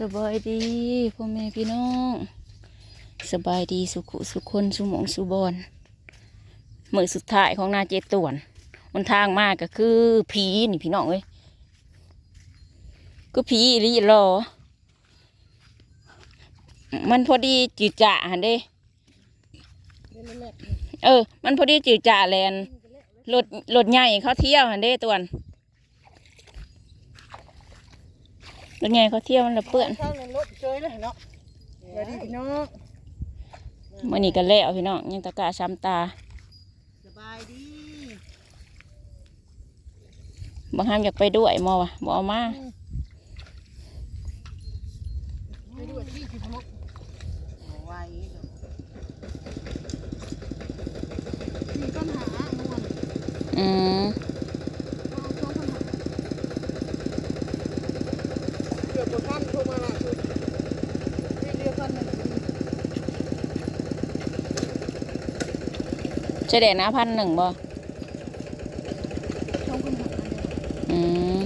สบายดีพ่อแม่พี่น้อง สบายดีสุขุสุขคนสุมองสุบอนมือสุดท้ายของนาเจตวนมันทางมากก็คือผีนี่พี่น้องเอ้ยก็ผีอีหลีรอ มันพอดีจืดจ่าหันเด้เออ มันพอดีจืดจ่าแลนรถรถใหญ่เขาเที่ยวหันเด้ตวน รถใหญ่เขาเที่ยวมันละเปื้อนเข้าในรถเจยเลยเนาะสวัสดีพี่น้องมื่อนี้ก็แล้วพี่น้องยังตะกร้าช้ำตาสบายดีบางครั้งอยากไปด้วยมอวะบเอามาไปด้วยที่พี่พมกเอาไว้มีปัญหาเมื่อวานอืม เอาโซ่ปัญหาเกือบกดท่านโทรมาล่าสุดไม่เรียกกันหนึ่งใช่เด็กนะพันหนึ่งบ่ ช่องปัญหา อืม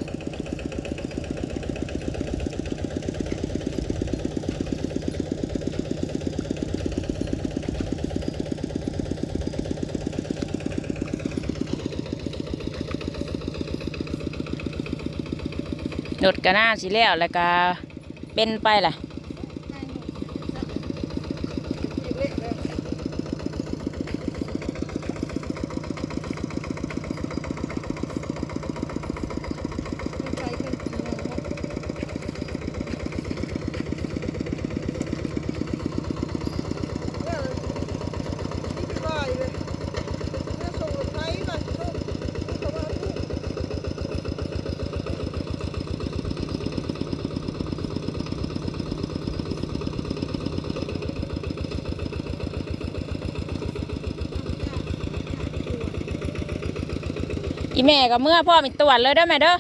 หนดก็น่าสิแล้วแล้วก็เป็นไปล่ะ เละเลยเป็นใครเป็นกี่โมงครับเออนี่ไปบ่ายเลยแม่ส่งรถไถมาส่งเขาว่าลูก อีแม่กับเมื่อพ่อมีตรวจเลยได้ไหมเด้อ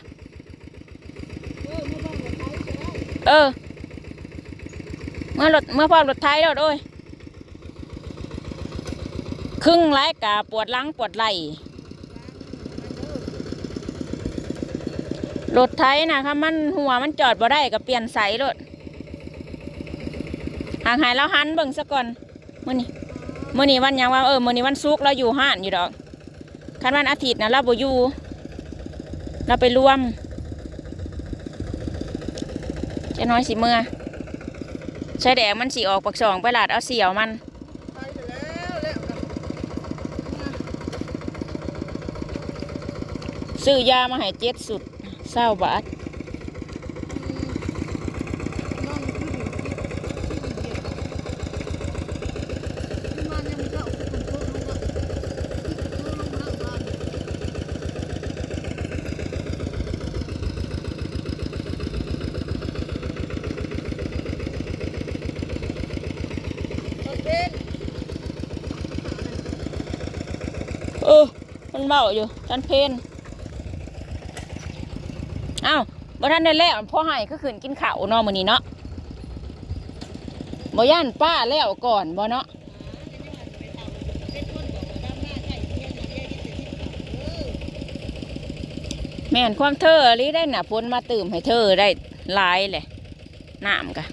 เออ เมื่อรถเมื่อพ่อรถไทยแล้วด้วยครึ่งไรกะปวดหลังปวดไหล่รถไทยนะคะมันหัวมันจอดบ่ได้ก็เปลี่ยนใสรถห่างหายแล้วหันเบิ่งซะก่อนมื่อนี้มื่อนี้วันยังว่าเออมื่อนี้วันศุกเราอยู่ห้านอยู่ดอก คันวันอาทิตย์นะเราบอยู่เราไปรวมจะน้อยสิเมื่อใช้แดงมันสีออกปักสองไปหลาดเอาเสียวมันไปเสร็จแล้วแล้วกันซื้อยามาให้เจ็ดสุดเศร้าบาท น้องคืออยู่ที่ที่เย็นที่มันยังไม่เข้าคนโตลงละโตลงละบ้าน เออ มันเบาอยู่ทันเพนอ้าวบ่ทันได้แล้วพ่อให้ก็ขืนกินข้าวนาะมื้อนี้เนาะบ่ย่านป้าแล้วก่อนบ่เนาะแม่นความเธอลีได้หน่ะพ้นมาตื่มให้เธอได้หลายเลยน้ำกะ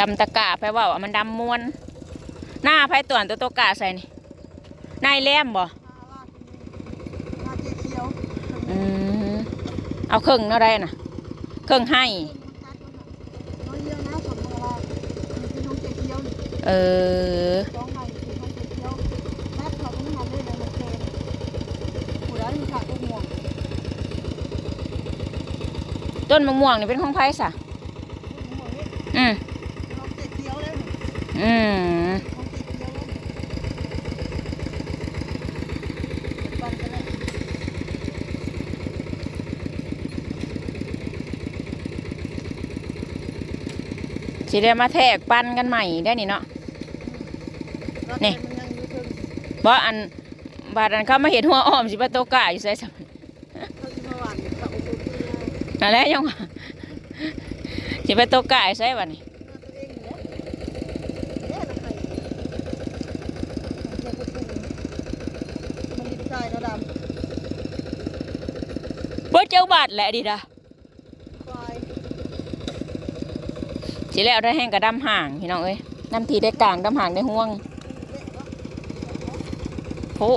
ดำตะกะไปว่าว่ามันดำมวน หน้าไผต่วนตัวตวกะใส่นี่นายแหลมบ่ลาเจ๊เขียวอืมเอาเครื่องเท่าไรน่ะ เครื่องให้น้อยเดียวนะสมมติว่ามีพี่น้องเจ๊เขียวนี่เออจ้องให้พี่น้องเจ๊เขียวแม่เขาต้องทำด้วยนะมันเกณฑ์ผู้ใดมีขาดก็ห่วงต้นมะม่วงนี่เป็นของไผสะ ห่วงนี่ อืม น้องเจ๊เขียวแล้วนี่ อืมน้องเจ๊เขียวแล้วนี่ปันกันแล้วสิได้มาแทกปันกันใหม่ได้นี่เนาะนี่มันยังอยู่ถึงบ่อันบาดอันเขามาเห็นหัวอ้อมสิไปโตกะอยู่ใส่สัมเขาจะมาหวานเขาโอ้โหที่นานั่นแหละยังว่าสิไปโตกะอยู่ใส่บัดนี้ ตัวเองเหรอแย่ละใคร จ้าบาดแหละดิดาสิแล้วได้แห้งกับดำห่างพี่น้องเอ้ยดำทีได้กลางดำห่างได้ห่วงโอ้อ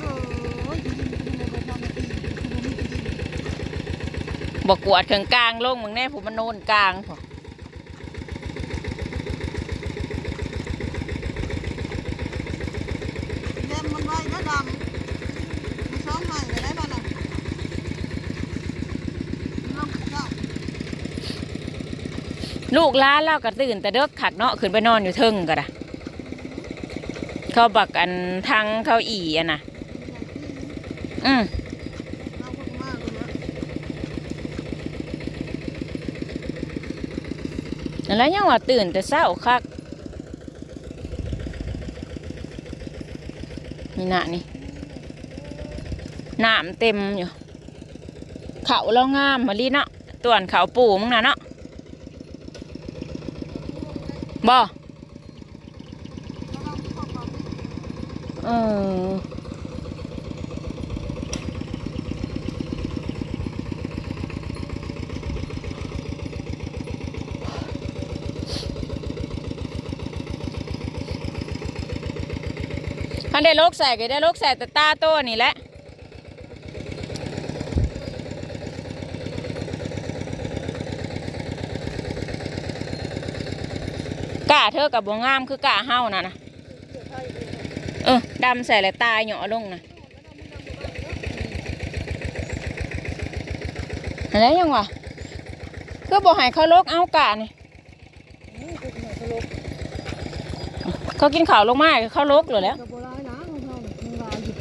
เออยิงยิงเลยไปทำอะไรบอกกวาดถึงกลางลงมึงแน่ผมมันโนนกลางพอ เล่นมันไว้นะดำมันซ้อมใหม่เลยได้ป่ะน่ะลองเจ้า ลูกล้านเล่าก็ตื่น แต่เด็กขักเนาะขึ้นไปนอนอยู่เทึงก็ได้เขาบักอันทางเขาอีอะนะอืมอาพวกมากเลยนะนั่นแล้วยังว่าตื่นแต่เศร้าคักนี่นะนี่น้ำเต็มอยู่เขาเรางามมาลีเนาะต่วนเขาปู่มึงน่ะเนาะ บ่เออคันได้ลกใส่ก็ได้ลกใส่แต่ตาโตนี่แหละ กะเธอกับบัวงามคือกะเฮาน่ะนะเสือไทยเองเออดำใส่แล้วตายเหยาะลงนะอะไรยังวะคือบอกให้เขาลกเอากะนี่นี่คือหน่อยสลบเขากินข้าวลงมาเขาลกเลยแหล้วกับโบราณนะของเราเนี่ยของเราอยู่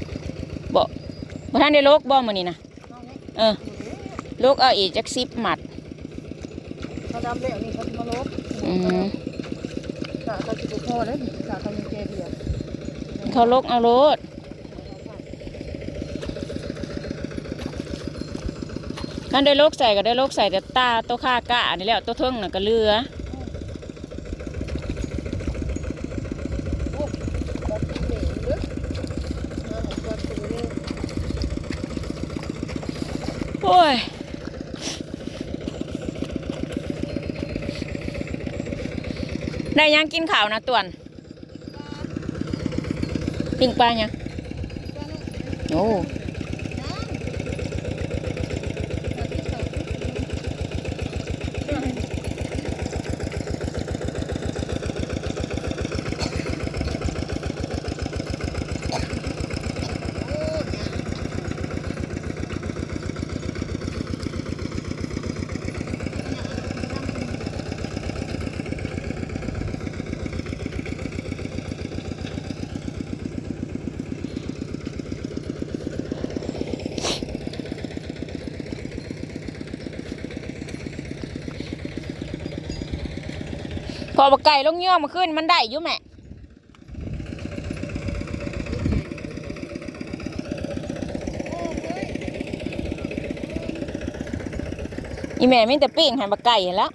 บ่ท่านได้ลกบ่มานี่นะน้องนี่เออลกเอาอีกจักสิบหมัดเขาดำแล้วนี่เขาจะมาลบอืม เขาจะไปพอแล้วกเขายังเจเดียวเขาลกเอาโลดท่านได้ลกใส่ก็ได้ลกใส่แต่ตาตัวข้ากะนี่แหล้วตัวเทิงน่ะก็เรือโอ้ย ได้ยังกินข้าวนะต่วนปิ้งปลายังโอ้ พอบักไก่ลงเยื่อมาขึ้นมันได้อยู่แม่อีแม่มีแต่ปิ้งให้บักไก่แล้ว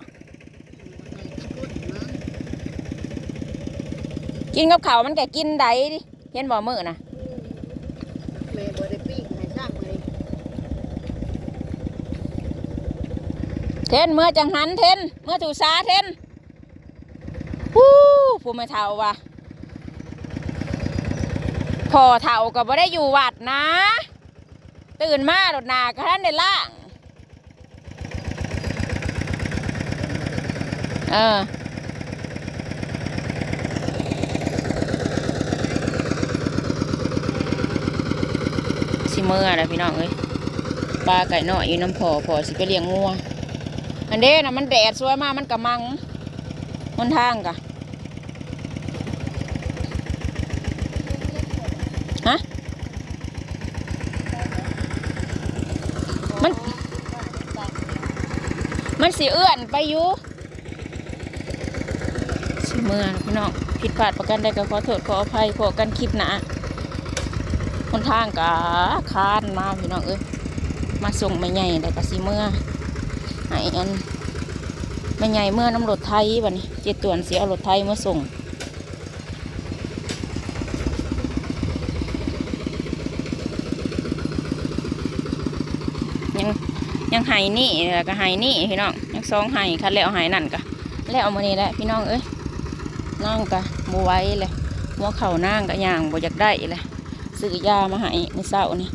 กินกับข้าวมันก็กินได้ดิเห็นบ่มือนะแม่บ่ได้ปีกให้สร้างเลยเทนเมื่อจังหันเทนเมื่อถูสาเทนฮู้ ผู้ไม่เท่าว่ะพอเท่าก็บ่ได้อยู่วัดนะ ตื่นมาโดดนาก็ท่านได้ล่าง เออสิเมื่อนะพี่น้องเอ้ยปลาไก่น้อยอยู่น้ำพอพอสิไปเลี้ยงงัวอันเด้นะมันแดดสวยมากมันกระมังหนทางกะฮะมัน มันสิเอื้อนไปอยู่สิเมื่อนพี่น้องผิดพลาดประกันใดก็ขอโทษขออภัยขอกันคลิปหนาหนทางกะคานมาพี่น้องเอ้ยมาส่งไม่ใหญ่แต่ก็สิเมื่อให้อันแม่ใหญ่เมื่อน้ำรถไทยบัดนี้เจ็ดต่วนเสียเอารถไทยมาส่งยัง ยังไห้นี่แล้วก็ไห้นี่พี่น้องยังสองไห้คันแล้วไห้นั่นก็แล้วเอามานี่แหละพี่น้องเอ้ยนั่งก็บไว้เลยหัวเข่านั่งก็ย่างบ่อยากได้เลยซื้อยามาให้ในเช้านี่